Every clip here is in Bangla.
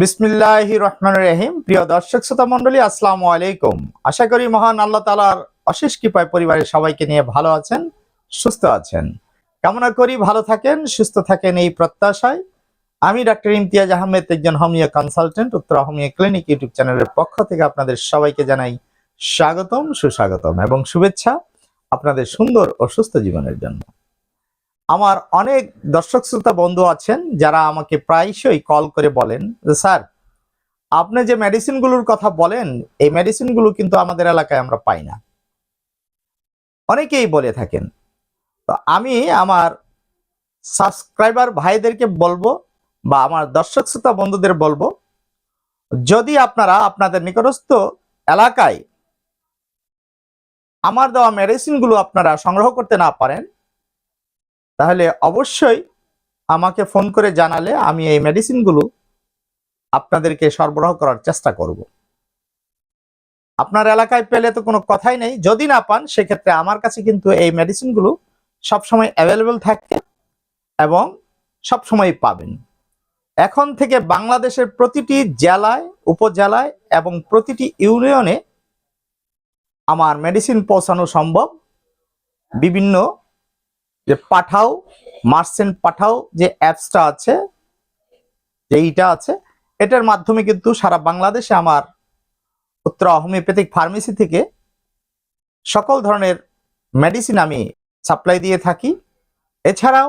বিসমিল্লাহ রহমান রহিম। প্রিয় দর্শক শ্রোতা মন্ডলী আসসালামু আলাইকুম। আশা করি মহান আল্লাহ তালার অশেষ কৃপায় পরিবারের সবাইকে নিয়ে ভালো আছেন, সুস্থ আছেন। কামনা করি ভালো থাকেন, সুস্থ থাকেন এই প্রত্যাশায়। আমি ডাক্তার ইমতিয়াজ আহমেদ, একজন হোমিও কনসালটেন্ট, উত্তর হোমিও ক্লিনিক ইউটিউব চ্যানেলের পক্ষ থেকে আপনাদের সবাইকে জানাই স্বাগতম, সুস্বাগতম এবং শুভেচ্ছা আপনাদের সুন্দর ও সুস্থ জীবনের জন্য। আমার অনেক দর্শক শ্রোতা বন্ধু আছেন যারা আমাকে প্রায়শই কল করে বলেন যে, স্যার, আপনি যে মেডিসিনগুলোর কথা বলেন, এই মেডিসিনগুলো কিন্তু আমাদের এলাকায় আমরা পাই না। অনেকেই বলে থাকেন। তো আমি আমার সাবস্ক্রাইবার ভাইদেরকে বলব বা আমার দর্শক শ্রোতা বন্ধুদের বলব, যদি আপনারা আপনাদের নিকটস্থ এলাকায় আমার দেওয়া মেডিসিনগুলো আপনারা সংগ্রহ করতে না পারেন তাহলে অবশ্যই আমাকে ফোন করে জানালে আমি এই মেডিসিনগুলো আপনাদেরকে সরবরাহ করার চেষ্টা করব। আপনার এলাকায় পেলে তো কোনো কথাই নেই। যদি না পান, সেক্ষেত্রে আমার কাছে কিন্তু এই মেডিসিনগুলো সবসময় অ্যাভেলেবেল থাকে এবং সবসময় পাবেন। এখন থেকে বাংলাদেশের প্রতিটি জেলায়, উপজেলায় এবং প্রতিটি ইউনিয়নে আমার মেডিসিন পৌঁছানো সম্ভব। বিভিন্ন যে পাঠাও, মার্সেন্ট পাঠাও যে অ্যাপসটা আছে, যে এইটা আছে, এটার মাধ্যমে কিন্তু সারা বাংলাদেশে আমার উত্তর হোমিওপ্যাথিক ফার্মেসি থেকে সকল ধরনের মেডিসিন আমি সাপ্লাই দিয়ে থাকি। এছাড়াও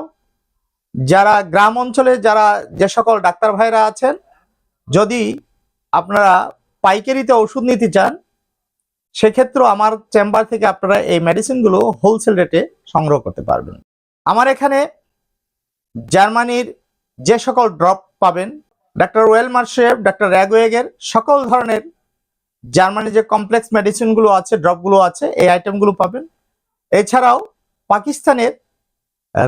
যারা গ্রাম অঞ্চলে যারা যে সকল ডাক্তার ভাইরা আছেন, যদি আপনারা পাইকারিতে ওষুধ নিতে চান, সেক্ষেত্রেও আমার চেম্বার থেকে আপনারা এই মেডিসিনগুলো হোলসেল রেটে সংগ্রহ করতে পারবেন। আমার এখানে জার্মানির যে সকল ড্রপ পাবেন, ডাক্তার ওয়েল মার্শেফ ডাক্তার র্যাগওয়েগের সকল ধরনের জার্মানির যে কমপ্লেক্স মেডিসিনগুলো আছে, ড্রপগুলো আছে, এই আইটেমগুলো পাবেন। এছাড়াও পাকিস্তানের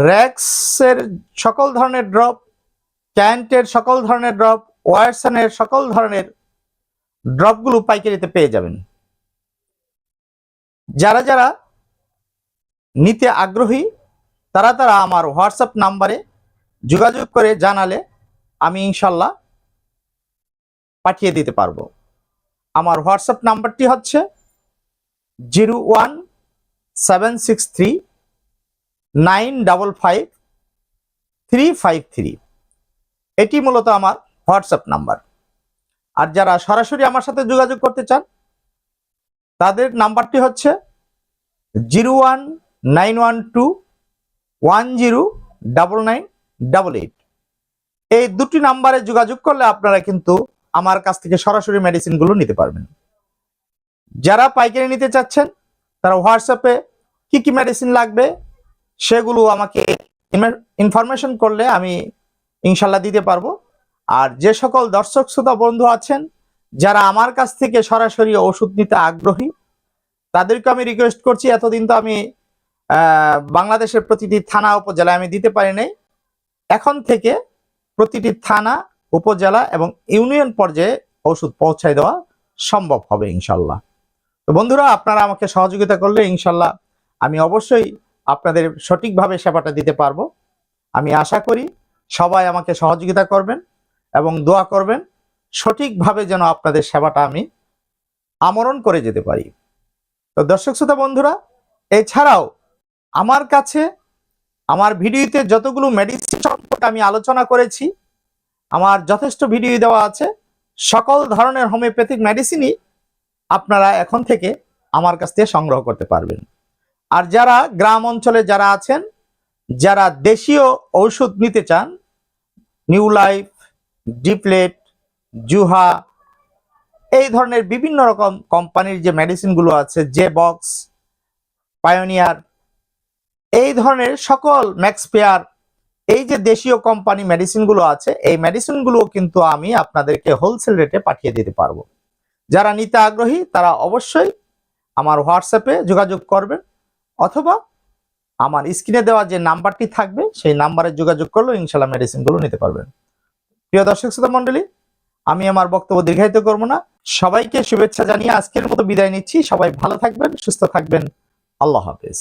র্যাক্সের সকল ধরনের ড্রপ, ক্যান্টের সকল ধরনের ড্রপ, ওয়ারসানের সকল ধরনের ড্রপগুলো পাইকারিতে পেয়ে যাবেন। যারা যারা নিতে আগ্রহী তারা তারা আমার হোয়াটসঅ্যাপ নাম্বারে যোগাযোগ করে জানালে আমি ইনশাল্লাহ পাঠিয়ে দিতে পারব। আমার হোয়াটসঅ্যাপ নাম্বারটি হচ্ছে zero one seven six three nine double five three five three. এটি মূলত আমার হোয়াটসঅ্যাপ নাম্বার। আর যারা সরাসরি আমার সাথে যোগাযোগ করতে চান, তাদের নাম্বারটি হচ্ছে zero one nine one two one zero double nine double eight. এই দুটি নাম্বারে যোগাযোগ করলে আপনারা কিন্তু আমার কাছ থেকে সরাসরি মেডিসিনগুলো নিতে পারবেন। যারা পাইকারি নিতে চাচ্ছেন, তারা হোয়াটসঅ্যাপে কি কি মেডিসিন লাগবে সেগুলো আমাকে ইনফরমেশন করলে আমি ইনশাল্লাহ দিতে পারব। আর যে সকল দর্শক শ্রোতা বন্ধু আছেন, যারা আমার কাছ থেকে সরাসরি ওষুধ নিতে আগ্রহী, তাদেরকে আমি রিকোয়েস্ট করছি, এতদিন তো আমি বাংলাদেশের প্রতিটি থানা, উপজেলায় আমি দিতে পারি নাই। এখন থেকে প্রতিটি থানা, উপজেলা এবং ইউনিয়ন পর্যায়ে ওষুধ পৌঁছায় দেওয়া সম্ভব হবে ইনশাল্লাহ। তো বন্ধুরা, আপনারা আমাকে সহযোগিতা করলে ইনশাল্লাহ আমি অবশ্যই আপনাদের সঠিকভাবে সেবাটা দিতে পারব। আমি আশা করি সবাই আমাকে সহযোগিতা করবেন এবং দোয়া করবেন, সঠিকভাবে যেন আপনাদের সেবাটা আমি আমরণ করে যেতে পারি। তো দর্শক শ্রোতা বন্ধুরা, এছাড়াও আমার কাছে, আমার ভিডিওতে যতগুলো মেডিসিন সম্পর্কে আমি আলোচনা করেছি, আমার যথেষ্ট ভিডিও দেওয়া আছে, সকল ধরনের হোমিওপ্যাথিক মেডিসিনই আপনারা এখন থেকে আমার কাছ থেকে সংগ্রহ করতে পারবেন। আর যারা গ্রাম অঞ্চলে যারা আছেন, যারা দেশীয় ঔষধ নিতে চান নিউ লাইফ ডিপ্লেট জুহা এই ধরনের বিভিন্ন রকম কোম্পানির যে মেডিসিনগুলো আছে যে বক্স পায়োনিয়ার এই ধরনের সকল ম্যাক্স পেয়ার এই যে দেশীয় কোম্পানি মেডিসিনগুলো আছে, এই মেডিসিনগুলো কিন্তু আমি আপনাদেরকে হোলসেল রেটে পাঠিয়ে দিতে পারব। যারা নিতে আগ্রহী, তারা অবশ্যই আমার হোয়াটসঅ্যাপে যোগাযোগ করবেন, অথবা আমার স্ক্রিনে দেওয়া যে নাম্বারটি থাকবে, সেই নাম্বারে যোগাযোগ করলেও ইনশাল্লাহ মেডিসিনগুলো নিতে পারবেন। প্রিয় দর্শক, শ্রোতা মণ্ডলী, আমি আমার বক্তব্য দীর্ঘায়িত করব না। সবাইকে শুভেচ্ছা জানিয়ে আজকের মতো বিদায় নিচ্ছি। সবাই ভালো থাকবেন, সুস্থ থাকবেন। আল্লাহ হাফেজ।